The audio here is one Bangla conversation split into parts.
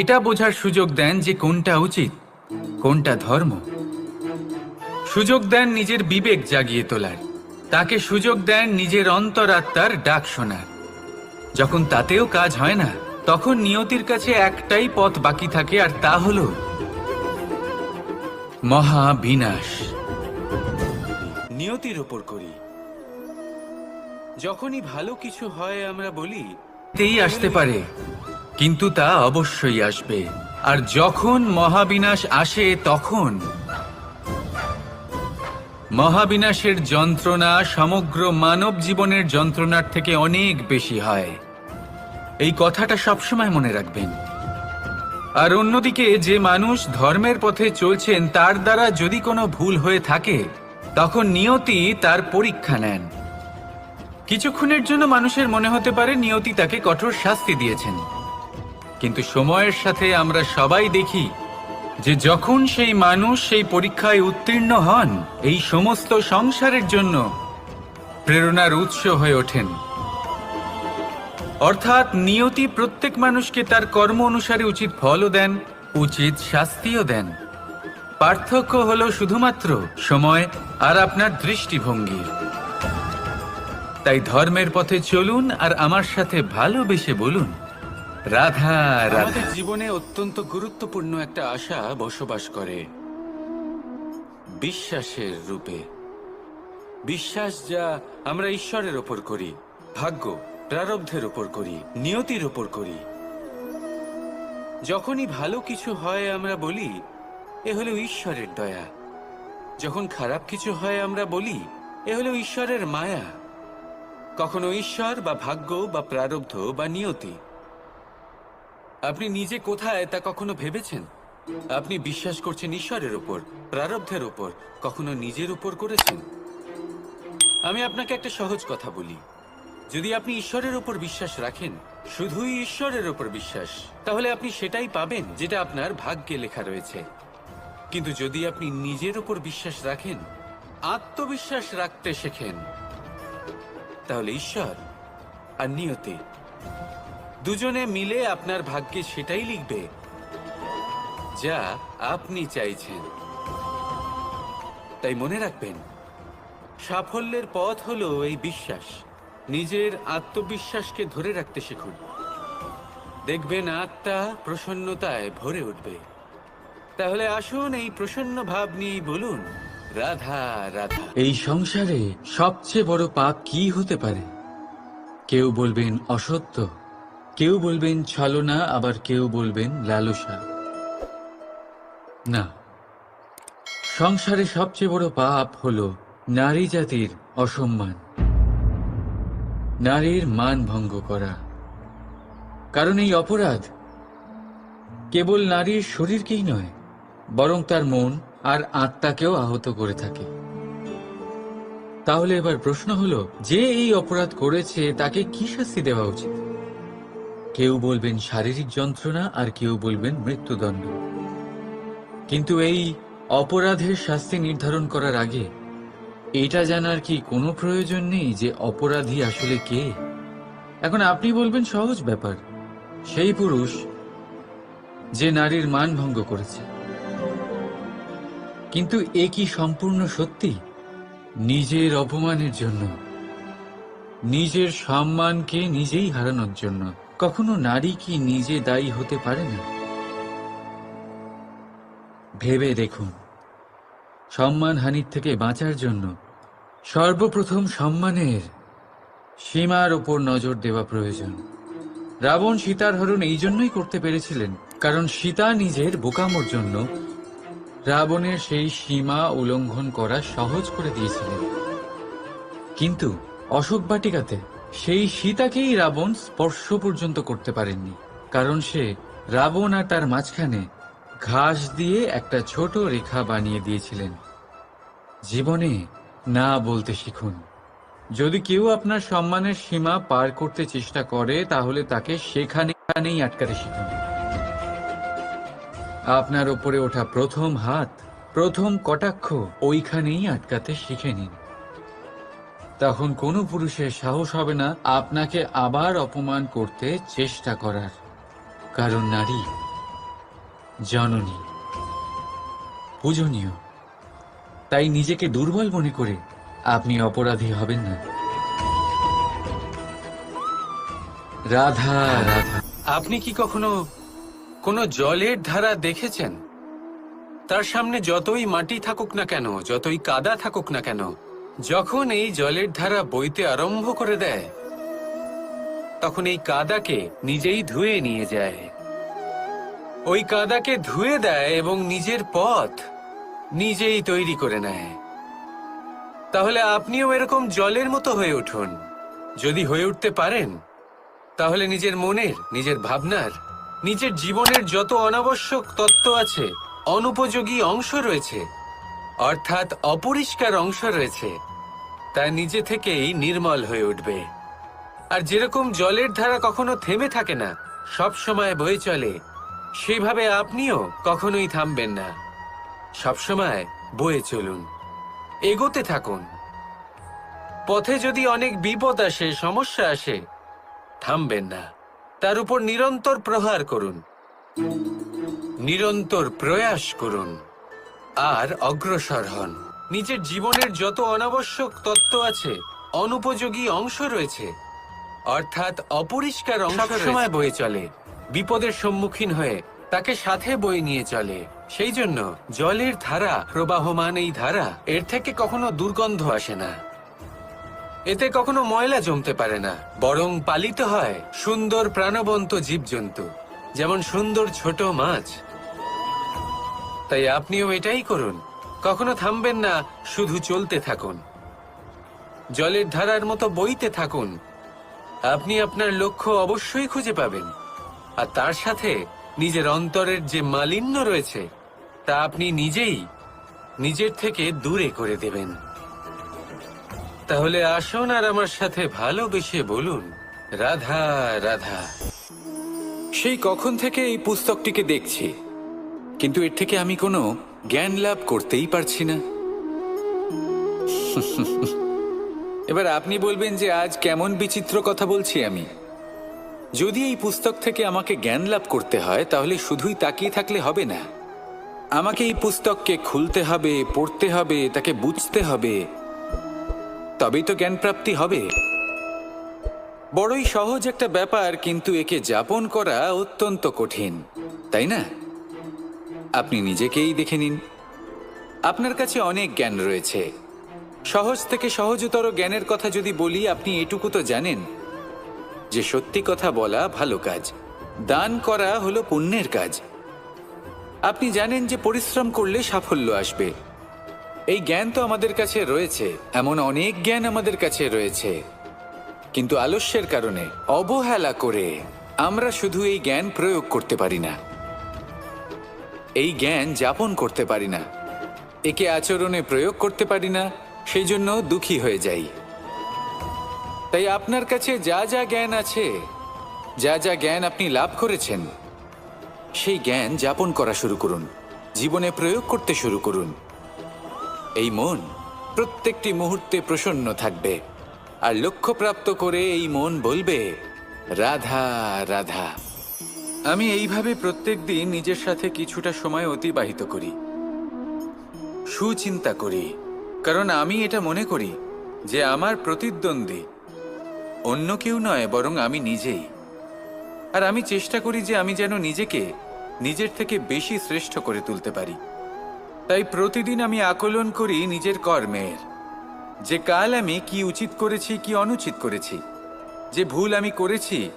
এটা বোঝার সুযোগ দেন যে কোনটা উচিত, কোনটা ধর্ম। সুযোগ দেন নিজের বিবেক জাগিয়ে তোলার। তাকে সুযোগ দেন নিজের অন্তরাত্মার ডাক শোনার। যখন তাতেও কাজ হয় না, তখন নিয়তির কাছে একটাই পথ বাকি থাকে, আর তা হল মহাবিনাশ। নিয়তির ওপর করি। যখনই ভালো কিছু হয়, আমরা বলি তেই আসতে পারে। কিন্তু তা অবশ্যই আসবে। আর যখন মহাবিনাশ আসে তখন মহাবিনাশের যন্ত্রণা সমগ্র মানব জীবনের যন্ত্রণার থেকে অনেক বেশি হয়। এই কথাটা সবসময় মনে রাখবেন। আর অন্যদিকে যে মানুষ ধর্মের পথে চলছেন, তার দ্বারা যদি কোনো ভুল হয়ে থাকে, তখন নিয়তি তার পরীক্ষা নেন। কিছুক্ষণের জন্য মানুষের মনে হতে পারে নিয়তি তাকে কঠোর শাস্তি দিয়েছেন। কিন্তু সময়ের সাথে আমরা সবাই দেখি যে যখন সেই মানুষ সেই পরীক্ষায় উত্তীর্ণ হন, এই সমস্ত সংসারের জন্য প্রেরণার উৎস হয়ে ওঠেন। অর্থাৎ নিয়তি প্রত্যেক মানুষকে তার কর্ম অনুসারে উচিত ফলও দেন, উচিত শাস্তিও দেন। পার্থক্য হলো শুধুমাত্র সময় আর আপনার দৃষ্টিভঙ্গির তাই ধর্মের পথে চলুন আর আমার সাথে ভালোবেসে বলুন। রাধা রাধা। জীবনে অত্যন্ত গুরুত্বপূর্ণ একটা আশা বসবাস করে। বিশ্বাসের রূপে। বিশ্বাস যা আমরা ঈশ্বরের ওপর করি, ভাগ্য প্রারব্ধের ওপর করি, নিয়তির ওপর করি। যখনই ভালো কিছু হয় আমরা বলি, এ হলো ঈশ্বরের দয়া। যখন খারাপ কিছু হয় আমরা বলি, এ হলো ঈশ্বরের মায়া। কখনো ঈশ্বর বা ভাগ্য বা প্রারব্ধ বা নিয়তি। আপনি নিজে কোথায় তা কখনো ভেবেছেন? আপনি বিশ্বাস করছেন ঈশ্বরের উপর, প্রারব্ধের উপর, কখনো নিজের উপর করেছেন? আমি আপনাকে একটা সহজ কথা বলি। যদি আপনি ঈশ্বরের উপর বিশ্বাস রাখেন, শুধুই ঈশ্বরের উপর বিশ্বাস, তাহলে আপনি সেটাই পাবেন যেটা আপনার ভাগ্যে লেখা রয়েছে। কিন্তু যদি আপনি নিজের উপর বিশ্বাস রাখেন, আত্মবিশ্বাস রাখতে শেখেন তাহলে ঈশ্বর আর নিয়তি। দুজনে মিলে আপনার ভাগ্যে সেটাই লিখবে যা আপনি চাইছেন। তাই মনে রাখবেন, সাফল্যের পথ হলো এই বিশ্বাস। নিজের আত্মবিশ্বাসকে ধরে রাখতে শিখুন। দেখবেন আত্মা প্রসন্নতায় ভরে উঠবে। তাহলে আসুন এই প্রসন্ন ভাব নিয়েই বলুন এই সংসারে সবচেয়ে বড় পাপ কি হতে পারে? কেউ বলবেন অসত্য, কেউ বলবেন ছলনা, আবার কেউ বলবেন লালসা। না, সংসারে সবচেয়ে বড় পাপ হলো নারী জাতির অসম্মান। নারীর মান ভঙ্গ করা। কারণ এই অপরাধ কেবল নারীর শরীরকেই নয়, বরং তার মন আর আত্মাকেও আহত করে থাকে। তাহলে এবার প্রশ্ন হলো, যে এই অপরাধ করেছে তাকে কি শাস্তি দেওয়া উচিত? কেউ বলবেন শারীরিক যন্ত্রণা আর কেউ বলবেন মৃত্যুদণ্ড। কিন্তু এই অপরাধের শাস্তি নির্ধারণ করার আগে এটা জানার কি কোনো প্রয়োজন নেই যে অপরাধী আসলে কে? এখন আপনি বলবেন সহজ ব্যাপার। সেই পুরুষ যে নারীর মান ভঙ্গ করেছে। কিন্তু এ কি সম্পূর্ণ সত্যি? নিজের অপমানের জন্য। নিজের সম্মানকে নিজেই হারানোর জন্য। কখনো নারী কি নিজে দায়ী হতে পারে না? ভেবে দেখুন। সম্মানহানির থেকে বাঁচার জন্য সর্বপ্রথম সম্মানের সীমার ওপর নজর দেওয়া প্রয়োজন। রাবণ সীতার হরণ এই জন্যই করতে পেরেছিলেন, কারণ সীতা নিজের বোকামোর জন্য রাবণের সেই সীমা উল্লঙ্ঘন করা সহজ করে দিয়েছিলেন। কিন্তু অশোক বাটিকাতে সেই সীতাকেই রাবণ স্পর্শ পর্যন্ত করতে পারেননি, কারণ সে রাবণ আর তার মাঝখানে ঘাস দিয়ে একটা ছোট রেখা বানিয়ে দিয়েছিলেন। জীবনে না বলতে শিখুন। যদি কেউ আপনার সম্মানের সীমা পার করতে চেষ্টা করে, তাহলে তাকে সেখানেই আটকাতে শিখুন। আপনার ওপরে ওঠা প্রথম হাত, প্রথম কটাক্ষ, ওইখানেই আটকাতে শিখে নিন। তখন কোনো পুরুষের সাহস হবে না আপনাকে আবার অপমান করতে চেষ্টা করার। কারণ নারী, জননী, পূজনীয়। তাই নিজেকে দুর্বল মনে করে আপনি অপরাধী হবেন না। রাধা রাধা। আপনি কি কখনো কোনো জলের ধারা দেখেছেন? তার সামনে যতই মাটি থাকুক না কেন, যতই কাদা থাকুক না কেন, যখন এই জলের ধারা বইতে আরম্ভ করে দেয়, তখন এই কাদাকে নিজেই ধুয়ে নিয়ে যায়। ওই কাদাকে ধুয়ে দেয় এবং নিজের পথ নিজেই তৈরি করে নেয়। তাহলে আপনিও এরকম জলের মতো হয়ে উঠুন। যদি হয়ে উঠতে পারেন, তাহলে নিজের মনের, নিজের ভাবনার নিজের জীবনের যত অনাবশ্যক তত্ত্ব আছে, অনুপযোগী অংশ রয়েছে, অর্থাৎ অপরিষ্কার অংশ রয়েছে, তা নিজে থেকেই নির্মল হয়ে উঠবে। আর যেরকম জলের ধারা কখনো থেমে থাকে না, সব সময় বয়ে চলে সেইভাবে আপনিও কখনোই থামবেন না। সবসময় বয়ে চলুন, এগোতে থাকুন। পথে যদি অনেক বিপদ আসে, সমস্যা আসে, থামবেন না। তার উপর নিরন্তর প্রহার করুন। নিরন্তর প্রয়াস করুন। আর অগ্রসর হন। নিজের জীবনের যত অনাবশ্যক তত্ত্ব আছে অনুপযোগী অংশ রয়েছে। অর্থাৎ অপরিষ্কার অংশ সময় বয়ে চলে। বিপদের সম্মুখীন হয়ে তাকে সাথে বয়ে নিয়ে চলে। সেই জন্য জলের ধারা প্রবাহমান এই ধারা এর থেকে কখনো দুর্গন্ধ আসে না। এতে কখনো ময়লা জমতে পারে না, বরং পালিত হয় সুন্দর প্রাণবন্ত জীবজন্তু, যেমন সুন্দর ছোট মাছ। তাই আপনিও এটাই করুন, কখনো থামবেন না, শুধু চলতে থাকুন। জলের ধারার মতো বইতে থাকুন। আপনি আপনার লক্ষ্য অবশ্যই খুঁজে পাবেন। আর তার সাথে নিজের অন্তরের যে মালিন্য রয়েছে, তা আপনি নিজেই, নিজের থেকে দূরে করে দেবেন। তাহলে আসুন আর আমার সাথে ভালোবেসে বলুন। রাধা রাধা। সেই কখন থেকে এই পুস্তকটিকে দেখছি। কিন্তু এর থেকে আমি কোনো জ্ঞান লাভ করতেই পারছি না। এবার আপনি বলবেন যে আজ কেমন বিচিত্র কথা বলছি আমি। যদি এই পুস্তক থেকে আমাকে জ্ঞান লাভ করতে হয়, তাহলে শুধুই তাকিয়ে থাকলে হবে না। আমাকে এই পুস্তককে খুলতে হবে, পড়তে হবে, তাকে বুঝতে হবে। তবেই তো জ্ঞান প্রাপ্তি হবে। বড়ই সহজ একটা ব্যাপার, কিন্তু একে যাপন করা অত্যন্ত কঠিন, তাই না? আপনি নিজেকেই দেখে নিন। আপনার কাছে অনেক জ্ঞান রয়েছে। সহজ থেকে সহজতর জ্ঞানের কথা যদি বলি, আপনি এটুকু তো জানেন যে সত্যি কথা বলা ভালো কাজ, দান করা হলো পুণ্যের কাজ। আপনি জানেন যে পরিশ্রম করলে সাফল্য আসবে। এই জ্ঞান তো আমাদের কাছে রয়েছে, এমন অনেক জ্ঞান আমাদের কাছে রয়েছে। কিন্তু আলস্যের কারণে, অবহেলা করে আমরা শুধু এই জ্ঞান প্রয়োগ করতে পারি না। এই জ্ঞান যাপন করতে পারি না। একে আচরণে প্রয়োগ করতে পারি না সেই জন্য দুঃখী হয়ে যাই। তাই আপনার কাছে যা যা জ্ঞান আছে, যা যা জ্ঞান আপনি লাভ করেছেন, সেই জ্ঞান যাপন করা শুরু করুন, জীবনে প্রয়োগ করতে শুরু করুন। এই মন প্রত্যেকটি মুহূর্তে প্রসন্ন থাকবে। আর লক্ষ্যপ্রাপ্ত করে এই মন বলবে, রাধা রাধা। আমি এইভাবে প্রত্যেক দিন নিজের সাথে কিছুটা সময় অতিবাহিত করি। সুচিন্তা করি, কারণ আমি এটা মনে করি যে আমার প্রতিদ্বন্দ্বী অন্য কেউ নয়, বরং আমি নিজেই। আর আমি চেষ্টা করি যে আমি যেন নিজেকে নিজের থেকে বেশি শ্রেষ্ঠ করে তুলতে পারি। তাই প্রতিদিন আমি আকলন করি নিজের কর্মের। যে কাল আমি কি উচিত করেছি, কি অনুচিত করেছি, যে ভুল আমি করেছি,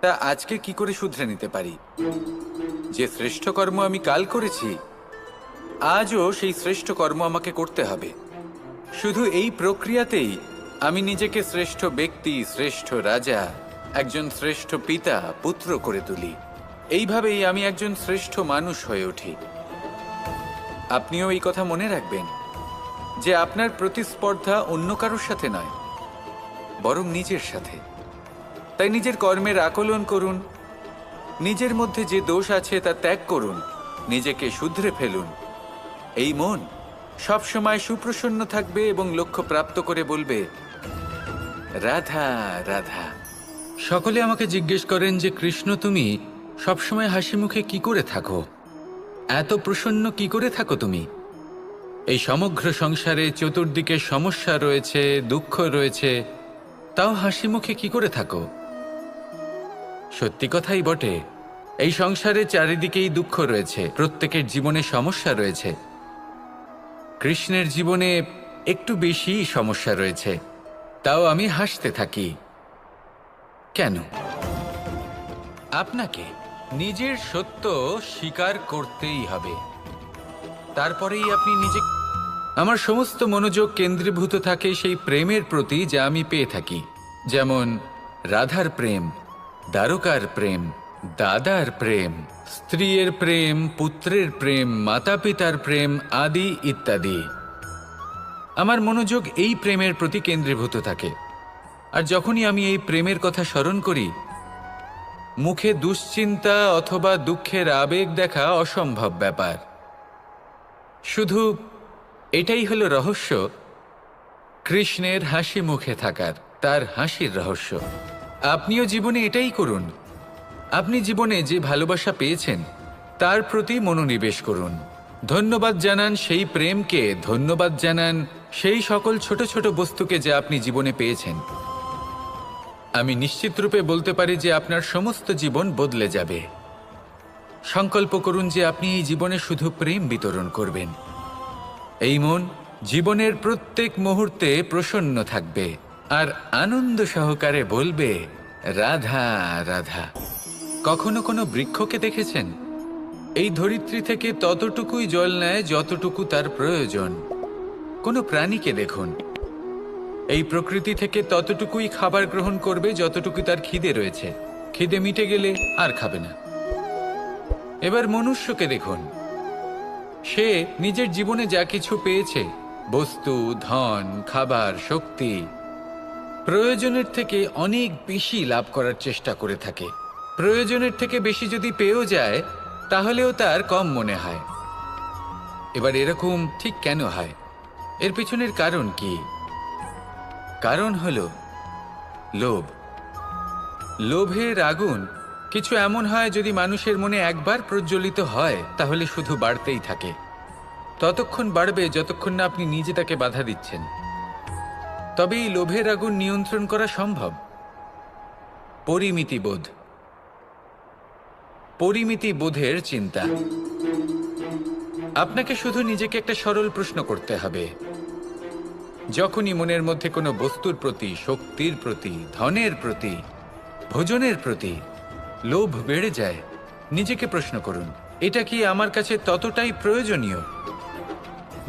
তা আজকে কি করে শুধরে নিতে পারি? যে শ্রেষ্ঠ কর্ম আমি কাল করেছি, আজও সেই শ্রেষ্ঠ কর্ম আমাকে করতে হবে। শুধু এই প্রক্রিয়াতেই আমি নিজেকে শ্রেষ্ঠ ব্যক্তি, শ্রেষ্ঠ রাজা, একজন শ্রেষ্ঠ পিতা, পুত্র করে তুলি। এইভাবেই আমি একজন শ্রেষ্ঠ মানুষ হয়ে উঠি। আপনিও এই কথা মনে রাখবেন যে আপনার প্রতিস্পর্ধা অন্য কারোর সাথে নয়, বরং নিজের সাথে। তাই নিজের কর্মের আকলন করুন, নিজের মধ্যে যে দোষ আছে তা ত্যাগ করুন, নিজেকে শুধরে ফেলুন। এই মন সবসময় সুপ্রসন্ন থাকবে এবং লক্ষ্য প্রাপ্ত করে বলবে, রাধা রাধা। সকলে আমাকে জিজ্ঞেস করেন যে, কৃষ্ণ, তুমি সবসময় হাসি মুখে কি করে থাকো? এত প্রসন্ন কি করে থাকো তুমি? এই সমগ্র সংসারে চতুর্দিকে সমস্যা রয়েছে, দুঃখ রয়েছে, তাও হাসি মুখে কি করে থাকো? সত্যি কথাই বটে, এই সংসারে চারিদিকেই দুঃখ রয়েছে, প্রত্যেকের জীবনে সমস্যা রয়েছে। কৃষ্ণের জীবনে একটু বেশি সমস্যা রয়েছে, তাও আমি হাসতে থাকি। কেন? আপনাকে? নিজের সত্য স্বীকার করতেই হবে। তারপরেই আপনি নিজে আমার সমস্ত মনোযোগ কেন্দ্রীভূত থাকে সেই প্রেমের প্রতি যা আমি পেয়ে থাকি। যেমন, রাধার প্রেম, দ্বারকার প্রেম, দাদার প্রেম, স্ত্রীর প্রেম, পুত্রের প্রেম মাতা পিতার প্রেম আদি ইত্যাদি। আমার মনোযোগ এই প্রেমের প্রতি কেন্দ্রীভূত থাকে। আর যখনই আমি এই প্রেমের কথা স্মরণ করি মুখে দুশ্চিন্তা অথবা দুঃখের আবেগ দেখা অসম্ভব ব্যাপার। শুধু এটাই হলো রহস্য। কৃষ্ণের হাসি মুখে থাকার, তার হাসির রহস্য। আপনিও জীবনে এটাই করুন। আপনি জীবনে যে ভালোবাসা পেয়েছেন, তার প্রতি মনোনিবেশ করুন। ধন্যবাদ জানান সেই প্রেমকে, ধন্যবাদ জানান সেই সকল ছোট ছোট বস্তুকে যা আপনি জীবনে পেয়েছেন। আমি নিশ্চিত রূপে বলতে পারি যে আপনার সমস্ত জীবন বদলে যাবে। সংকল্প করুন যে আপনি এই জীবনে শুধু প্রেম বিতরণ করবেন। এই মন জীবনের প্রত্যেক মুহূর্তে প্রসন্ন থাকবে আর আনন্দ সহকারে বলবে, রাধা রাধা। কখনো কোনো বৃক্ষকে দেখেছেন? এই ধরিত্রী থেকে ততটুকুই জল নেয় যতটুকু তার প্রয়োজন। কোনো প্রাণীকে দেখুন। এই প্রকৃতি থেকে ততটুকুই খাবার গ্রহণ করবে যতটুকু তার খিদে রয়েছে। খিদে মিটে গেলে আর খাবে না। এবার মনুষ্যকে দেখুন। সে নিজের জীবনে যা কিছু পেয়েছে, বস্তু, ধন, খাবার, শক্তি, প্রয়োজনের থেকে অনেক বেশি লাভ করার চেষ্টা করে থাকে। প্রয়োজনের থেকে বেশি যদি পেয়েও যায়, তাহলেও তার কম মনে হয়। এবার এরকম ঠিক কেন হয়? এর পিছনের কারণ কি? কারণ হল, লোভ। লোভের আগুন কিছু এমন হয় যদি মানুষের মনে একবার প্রজ্বলিত হয়, তাহলে শুধু বাড়তেই থাকে। ততক্ষণ বাড়বে যতক্ষণ না আপনি নিজে তাকে বাধা দিচ্ছেন। তবে এই লোভের আগুন নিয়ন্ত্রণ করা সম্ভব। পরিমিতিবোধ পরিমিতি বোধের চিন্তা। আপনাকে শুধু নিজেকে একটা সরল প্রশ্ন করতে হবে। যখনই মনের মধ্যে কোনো বস্তুর প্রতি, শক্তির প্রতি, ধনের প্রতি, ভোজনের প্রতি লোভ বেড়ে যায়, নিজেকে প্রশ্ন করুন, এটা কি আমার কাছে ততটাই প্রয়োজনীয়?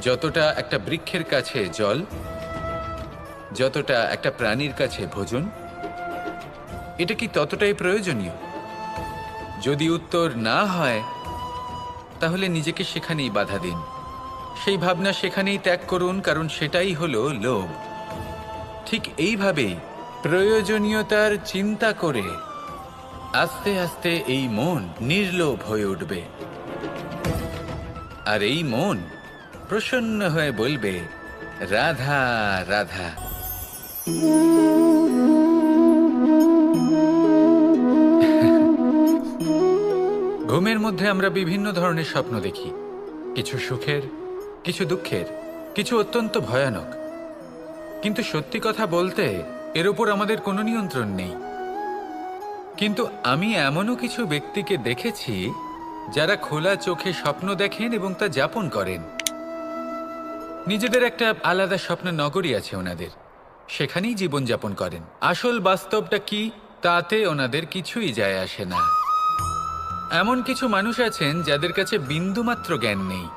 যতটা একটা বৃক্ষের কাছে জল, যতটা একটা প্রাণীর কাছে ভোজন, এটা কি ততটাই প্রয়োজনীয়? যদি উত্তর না হয়, তাহলে নিজেকে সেখানেই বাধা দিন। সেই ভাবনা সেখানেই ত্যাগ করুন, কারণ সেটাই হলো লোভ। ঠিক এইভাবেই প্রয়োজনীয়তার চিন্তা করে আস্তে আস্তে এই মন নির্লোভ হয়ে উঠবে। আর এই মন প্রসন্ন হয়ে বলবে, রাধা রাধা। ঘুমের মধ্যে আমরা বিভিন্ন ধরনের স্বপ্ন দেখি। কিছু সুখের কিছু দুঃখের, কিছু অত্যন্ত ভয়ানক। কিন্তু সত্যি কথা বলতে, এর ওপর আমাদের কোনো নিয়ন্ত্রণ নেই। কিন্তু আমি এমনও কিছু ব্যক্তিকে দেখেছি, যারা খোলা চোখে স্বপ্ন দেখেন এবং তা যাপন করেন। নিজেদের একটা আলাদা স্বপ্ন নগরী আছে ওনাদের। সেখানেই জীবনযাপন করেন। আসল বাস্তবটা কি, তাতে ওনাদের কিছুই যায় আসে না। এমন কিছু মানুষ আছেন যাদের কাছে বিন্দুমাত্র জ্ঞান নেই।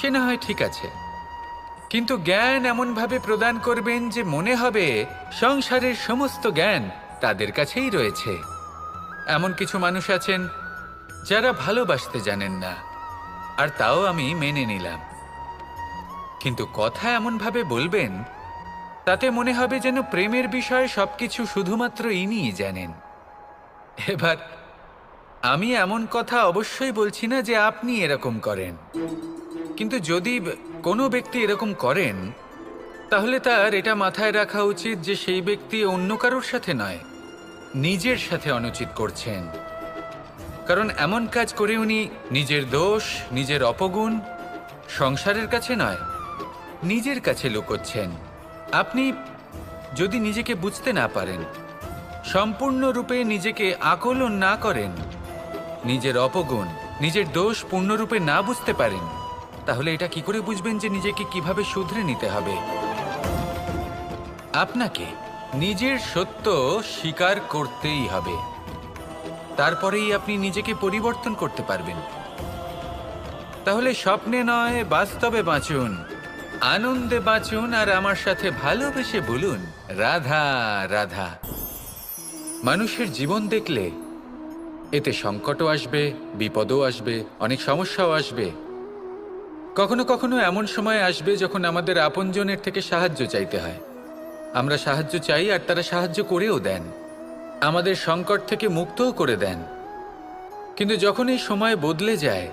সে না হয় ঠিক আছে। কিন্তু জ্ঞান এমনভাবে প্রদান করবেন যে মনে হবে সংসারের সমস্ত জ্ঞান তাদের কাছেই রয়েছে। এমন কিছু মানুষ আছেন যারা ভালোবাসতে জানেন না, আর তাও আমি মেনে নিলাম। কিন্তু কথা এমনভাবে বলবেন, তাতে মনে হবে যেন প্রেমের বিষয়ে সবকিছু শুধুমাত্র ইনিই জানেন। এবার, আমি এমন কথা অবশ্যই বলছি না যে আপনি এরকম করেন। কিন্তু যদি কোনো ব্যক্তি এরকম করেন, তাহলে তার এটা মাথায় রাখা উচিত যে সেই ব্যক্তি অন্য কারোর সাথে নয়, নিজের সাথে অনুচিত করছেন। কারণ এমন কাজ করে উনি নিজের দোষ, নিজের অপগুণ সংসারের কাছে নয়, নিজের কাছে লুকোচ্ছেন। আপনি যদি নিজেকে বুঝতে না পারেন, সম্পূর্ণরূপে নিজেকে আকলন না করেন, নিজের অপগুণ, নিজের দোষ পূর্ণরূপে না বুঝতে পারেন তাহলে এটা কি করে বুঝবেন যে নিজেকে কীভাবে শুধরে নিতে হবে? আপনাকে নিজের সত্য স্বীকার করতেই হবে। তারপরেই আপনি নিজেকে পরিবর্তন করতে পারবেন। তাহলে স্বপ্নে নয়, বাস্তবে বাঁচুন। আনন্দে বাঁচুন আর আমার সাথে ভালোবেসে বলুন, রাধা রাধা। মানুষের জীবন দেখলে এতে সংকটও আসবে, বিপদও আসবে, অনেক সমস্যাও আসবে। কখনো কখনো এমন সময় আসবে যখন আমাদের আপনজনের থেকে সাহায্য চাইতে হয়। আমরা সাহায্য চাই আর তারা সাহায্য করেও দেন। আমাদের সংকট থেকে মুক্তও করে দেন। কিন্তু যখন এই সময় বদলে যায়,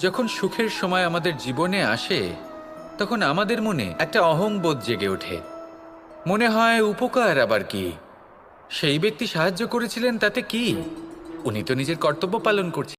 যখন সুখের সময় আমাদের জীবনে আসে, তখন আমাদের মনে একটা অহংবোধ জেগে ওঠে। মনে হয়, উপকার আবার কি? সেই ব্যক্তি সাহায্য করেছিলেন তাতে কি? উনি তো নিজের কর্তব্য পালন করছেন